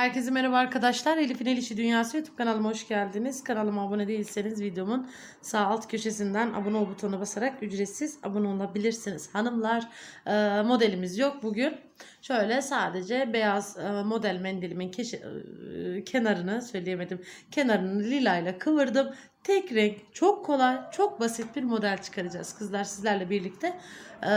Herkese merhaba arkadaşlar. Elif'in El İşi Dünyası YouTube kanalıma hoş geldiniz. Kanalıma abone değilseniz videomun sağ alt köşesinden abone ol butonuna basarak ücretsiz abone olabilirsiniz. Hanımlar modelimiz yok bugün. Şöyle sadece beyaz e, model mendilimin e, kenarını söyleyemedim. Kenarını lila ile kıvırdım. Tek renk çok kolay çok basit bir model çıkaracağız kızlar sizlerle birlikte. E,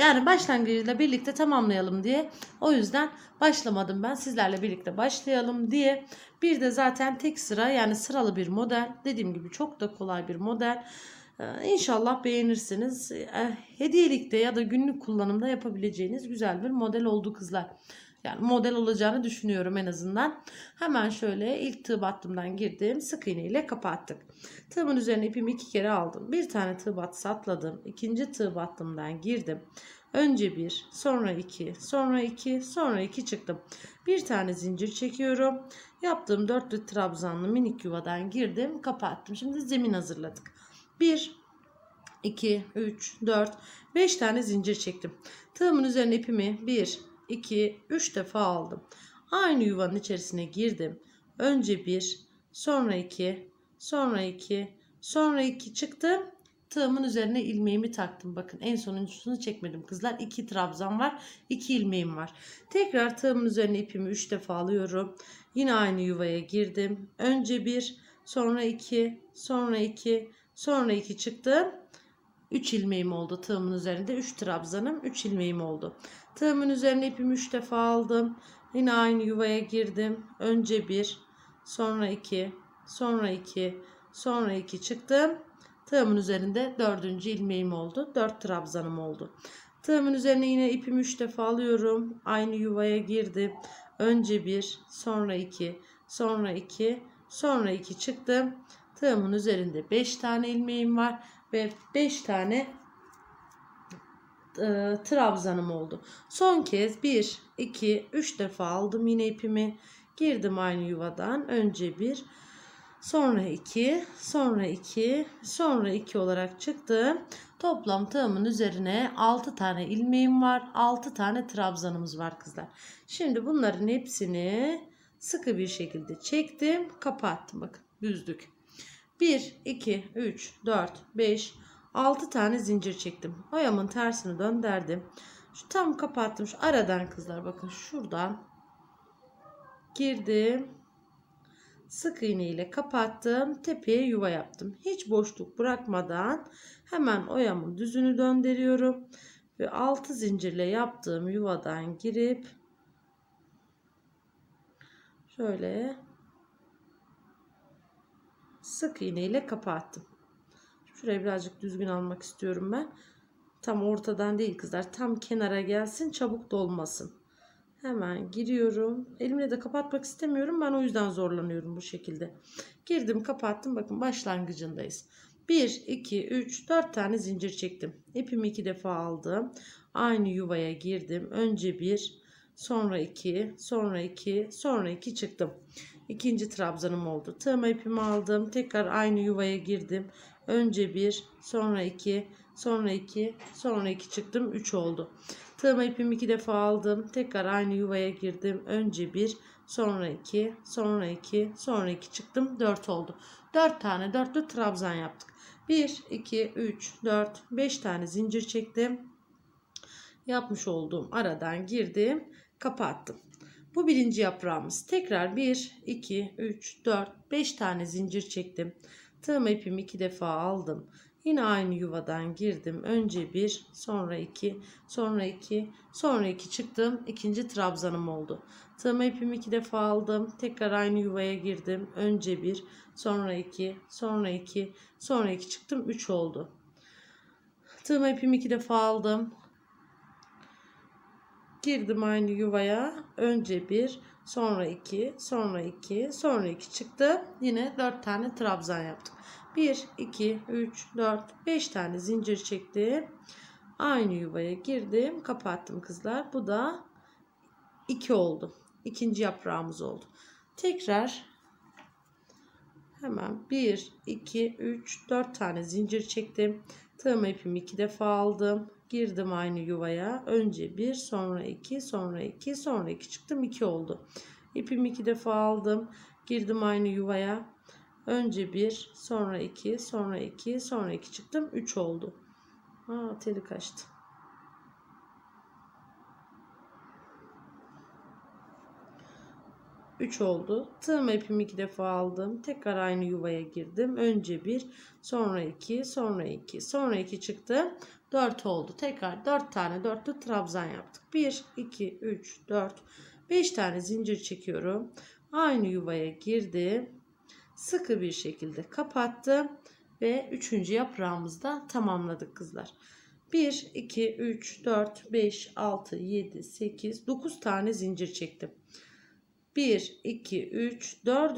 yani başlangıcıyla birlikte tamamlayalım diye. O yüzden başlamadım ben sizlerle birlikte başlayalım diye. Bir de zaten tek sıra yani sıralı bir model. Dediğim gibi çok da kolay bir model. Ee, İnşallah beğenirsiniz. Ee, Hediyelikte ya da günlük kullanımda yapabileceğiniz güzel bir model oldu kızlar. Yani model olacağını düşünüyorum en azından. Hemen şöyle ilk tığ battımdan girdim. Sık iğne ile kapattık. Tığımın üzerine ipimi iki kere aldım. Bir tane tığ battı atladım. İkinci tığ battımdan girdim. Önce bir, sonra iki, sonra iki, sonra iki çıktım. Bir tane zincir çekiyorum. Yaptığım dörtlü trabzanlı minik yuvadan girdim, kapattım. Şimdi zemin hazırladık. 1 2 3 4 5 tane zincir çektim. Tığımın üzerine ipimi 1 2 3 defa aldım. Aynı yuvanın içerisine girdim. Önce 1, sonra 2, sonra 2, sonra 2 çıktım. Tığımın üzerine ilmeğimi taktım. Bakın en sonuncusunu çekmedim kızlar. 2 trabzan var. 2 ilmeğim var. Tekrar tığımın üzerine ipimi 3 defa alıyorum. Yine aynı yuvaya girdim. Önce 1, sonra 2, sonra 2, sonra 2 çıktım. 3 ilmeğim oldu tığımın üzerinde. 3 trabzanım 3 ilmeğim oldu. Tığımın üzerine ipimi 3 defa aldım. Yine aynı yuvaya girdim. Önce 1, sonra 2, sonra 2, sonra 2 çıktım. Tığımın üzerinde 4. ilmeğim oldu. 4 trabzanım oldu. Tığımın üzerine yine ipimi 3 defa alıyorum. Aynı yuvaya girdim. Önce 1, sonra 2, sonra 2, sonra 2 çıktım. Tığımın üzerinde 5 tane ilmeğim var ve 5 tane e, trabzanım oldu. Son kez 1, 2, 3 defa aldım yine ipimi. Girdim aynı yuvadan. Önce 1, sonra 2, sonra 2, sonra 2 olarak çıktım. Toplam tığımın üzerine 6 tane ilmeğim var. 6 tane trabzanımız var kızlar. Şimdi bunların hepsini sıkı bir şekilde çektim. Kapattım. Bakın düzdük. 1, 2, 3, 4, 5, 6 tane zincir çektim. Oyamın tersini döndürdüm. Şu tam kapattım. Şu aradan kızlar bakın şuradan girdim. Sık iğne ile kapattım. Tepeye yuva yaptım. Hiç boşluk bırakmadan hemen oyamın düzünü döndürüyorum. Ve 6 zincirle yaptığım yuvadan girip şöyle sık iğne ile kapattım. Şurayı birazcık düzgün almak istiyorum ben. Tam ortadan değil kızlar. Tam kenara gelsin çabuk dolmasın. Hemen giriyorum. Elimle de kapatmak istemiyorum. Ben o yüzden zorlanıyorum bu şekilde. Girdim kapattım. Bakın başlangıcındayız. 1, 2, 3, 4 tane zincir çektim. İpimi 2 defa aldım. Aynı yuvaya girdim. Önce 1, sonra 2, sonra 2, sonra 2 çıktım. İkinci trabzanım oldu. Tığıma ipimi aldım. Tekrar aynı yuvaya girdim. Önce 1, sonra 2, sonra 2, sonra 2 çıktım. 3 oldu. Tığıma ipimi 2 defa aldım. Tekrar aynı yuvaya girdim. Önce 1, sonra 2, sonra 2, sonra 2 çıktım. 4 oldu. 4 tane dörtlü trabzan yaptık. 1, 2, 3, 4, 5 tane zincir çektim. Yapmış olduğum aradan girdim. Kapattım. Bu birinci yaprağımız. Tekrar 1, 2, 3, 4, 5 tane zincir çektim. Tığıma ipimi 2 defa aldım. Yine aynı yuvadan girdim. Önce 1, sonra 2, sonra 2, sonra 2 çıktım. İkinci trabzanım oldu. Tığıma ipimi 2 defa aldım. Tekrar aynı yuvaya girdim. Önce 1, sonra 2, sonra 2, sonra 2 çıktım. 3 oldu. Tığıma ipimi 2 defa aldım. Girdim aynı yuvaya. Önce 1, sonra 2, sonra 2, sonra 2 çıktı. Yine 4 tane trabzan yaptık. 1, 2, 3, 4, 5 tane zincir çektim. Aynı yuvaya girdim. Kapattım kızlar. Bu da 2 oldu. İkinci yaprağımız oldu. Tekrar hemen 1, 2, 3, 4 tane zincir çektim. Tığım ipimi 2 defa aldım. Girdim aynı yuvaya. Önce 1, sonra 2, sonra 2, sonra 2 çıktım. 2 oldu. İpimi iki defa aldım. Girdim aynı yuvaya. Önce bir, sonra iki, sonra iki, sonra iki çıktım. Üç oldu. Aa, teli kaçtı. Üç oldu. Tığım ipimi iki defa aldım. Tekrar aynı yuvaya girdim. Önce bir, sonra iki, sonra iki, sonra iki çıktı. 4 oldu. Tekrar 4 tane dörtlü trabzan yaptık. 1, 2, 3, 4, 5 tane zincir çekiyorum. Aynı yuvaya girdim. Sıkı bir şekilde kapattım. Ve 3. yaprağımızı da tamamladık kızlar. 1, 2, 3, 4, 5, 6, 7, 8, 9 tane zincir çektim. 1, 2, 3, 4.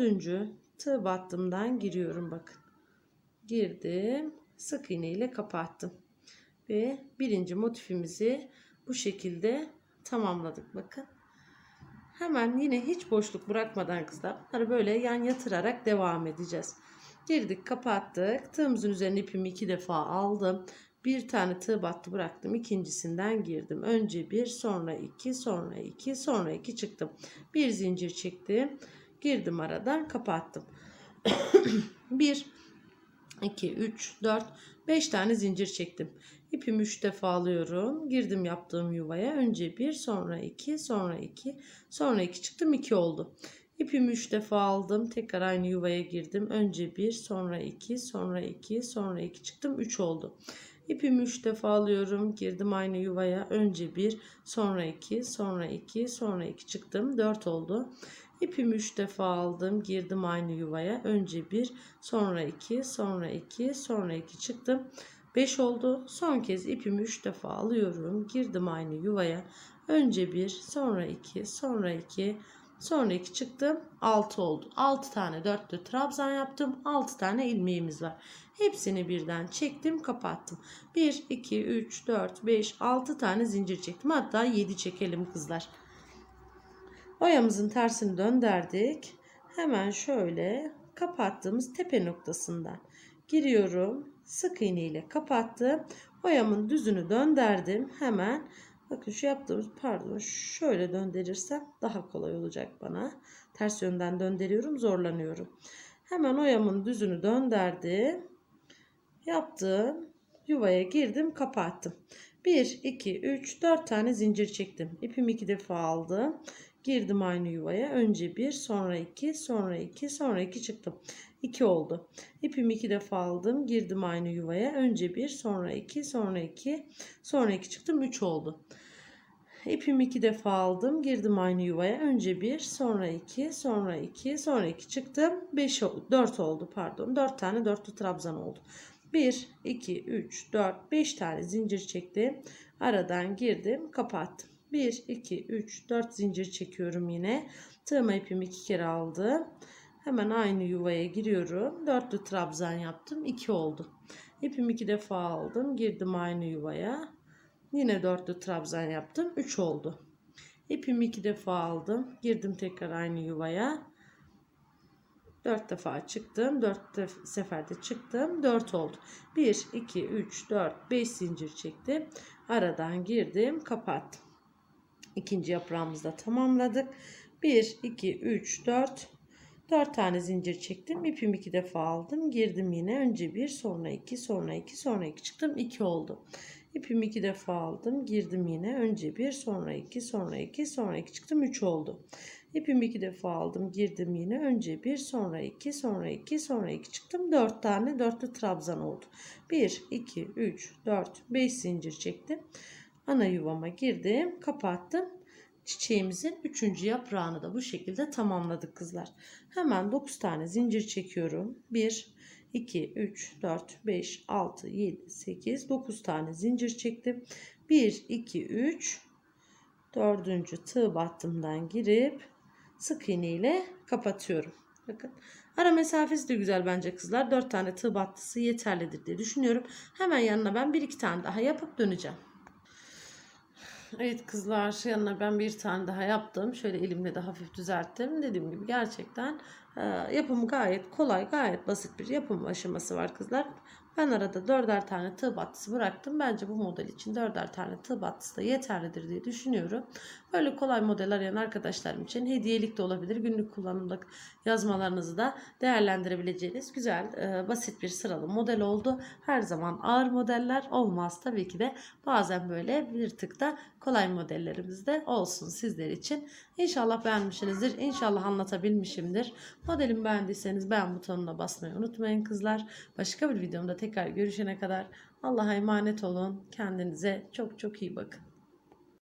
tığ battımdan giriyorum bakın. Girdim. Sık iğne ile kapattım ve birinci motifimizi bu şekilde tamamladık bakın. Hemen yine hiç boşluk bırakmadan kızlar böyle yan yatırarak devam edeceğiz. Girdik kapattık. Tığımızın üzerine ipimi iki defa aldım. Bir tane tığ battı bıraktım. İkincisinden girdim. Önce bir sonra iki sonra iki sonra iki çıktım. Bir zincir çektim. Girdim aradan kapattım. bir 2, 3, 4, 5 tane zincir çektim. İpimi 3 defa alıyorum. Girdim yaptığım yuvaya. Önce 1, sonra 2, sonra 2, sonra 2 çıktım. 2 oldu. İpimi 3 defa aldım. Tekrar aynı yuvaya girdim. Önce 1, sonra 2, sonra 2, sonra 2 çıktım. 3 oldu. İpimi 3 defa alıyorum. Girdim aynı yuvaya. Önce 1, sonra 2, sonra 2, sonra 2 çıktım. 4 oldu. İpimi 3 defa aldım. Girdim aynı yuvaya. Önce 1, sonra 2, sonra 2, sonra 2 çıktım. 5 oldu. Son kez ipimi 3 defa alıyorum. Girdim aynı yuvaya. Önce 1, sonra 2, sonra 2, sonra 2 çıktım. 6 oldu. 6 tane dörtlü trabzan yaptım. 6 tane ilmeğimiz var. Hepsini birden çektim, kapattım. 1, 2, 3, 4, 5, 6 tane zincir çektim. Hatta 7 çekelim kızlar. Oyamızın tersini döndürdük. Hemen şöyle kapattığımız tepe noktasından giriyorum. Sık iğne ile kapattım. Oyamın düzünü döndürdüm. Hemen bakın şu yaptığımız pardon şöyle döndürürsem daha kolay olacak bana. Ters yönden döndürüyorum zorlanıyorum. Hemen oyamın düzünü döndürdüm. Yaptım. Yuvaya girdim kapattım. 1, 2, 3, 4 tane zincir çektim. İpimi iki defa aldım. Girdim aynı yuvaya. Önce bir, sonra iki, sonra iki, sonra iki çıktım. 2 oldu. İpimi iki defa aldım. Girdim aynı yuvaya. Önce bir, sonra iki, sonra iki, sonra iki çıktım. 3 oldu. İpimi iki defa aldım. Girdim aynı yuvaya. Önce bir, sonra iki, sonra iki, sonra iki çıktım. 5 4 oldu pardon. 4 tane dörtlü trabzan oldu. 1, 2, 3, 4, 5 tane zincir çektim. Aradan girdim, kapattım. 1, 2, 3, 4 zincir çekiyorum yine. Tığıma ipimi iki kere aldım. Hemen aynı yuvaya giriyorum. Dörtlü trabzan yaptım. 2 oldu. İpimi iki defa aldım. Girdim aynı yuvaya. Yine dörtlü trabzan yaptım. 3 oldu. İpimi iki defa aldım. Girdim tekrar aynı yuvaya. 4 defa çıktım. 4 seferde çıktım. 4 oldu. 1, 2, 3, 4, 5 zincir çektim. Aradan girdim. Kapattım. İkinci yaprağımızı da tamamladık. 1, 2, 3, 4. 4 tane zincir çektim. İpimi 2 defa aldım. Girdim yine. Önce 1, sonra 2, sonra 2, sonra 2 çıktım. 2 oldu. İpimi 2 defa aldım. Girdim yine. Önce 1, sonra 2, sonra 2, sonra 2 çıktım. 3 oldu. İpimi 2 defa aldım. Girdim yine. Önce 1, sonra 2, sonra 2, sonra 2 çıktım. 4 tane dörtlü trabzan oldu. 1, 2, 3, 4, 5 zincir çektim. Ana yuvama girdim. Kapattım. Çiçeğimizin 3. yaprağını da bu şekilde tamamladık kızlar. Hemen 9 tane zincir çekiyorum. 1, 2, 3, 4, 5, 6, 7, 8, 9 tane zincir çektim. 1, 2, 3, 4. tığ battımdan girip sık iğne ile kapatıyorum. Bakın ara mesafesi de güzel bence kızlar. 4 tane tığ battısı yeterlidir diye düşünüyorum. Hemen yanına ben 1-2 tane daha yapıp döneceğim. Evet kızlar yanına ben bir tane daha yaptım. Şöyle elimle de hafif düzelttim. Dediğim gibi gerçekten Ee, yapımı gayet kolay, gayet basit bir yapım aşaması var kızlar. Ben arada dörder tane tığ battısı bıraktım. Bence bu model için dörder tane tığ battısı da yeterlidir diye düşünüyorum. Böyle kolay model arayan arkadaşlarım için hediyelik de olabilir. Günlük kullanımlık yazmalarınızı da değerlendirebileceğiniz güzel, e, basit bir sıralı model oldu. Her zaman ağır modeller olmaz tabii ki de bazen böyle bir tık da kolay modellerimiz de olsun sizler için. İnşallah beğenmişsinizdir. İnşallah anlatabilmişimdir. Modelimi beğendiyseniz beğen butonuna basmayı unutmayın kızlar. Başka bir videomda tekrar görüşene kadar Allah'a emanet olun. Kendinize çok çok iyi bakın.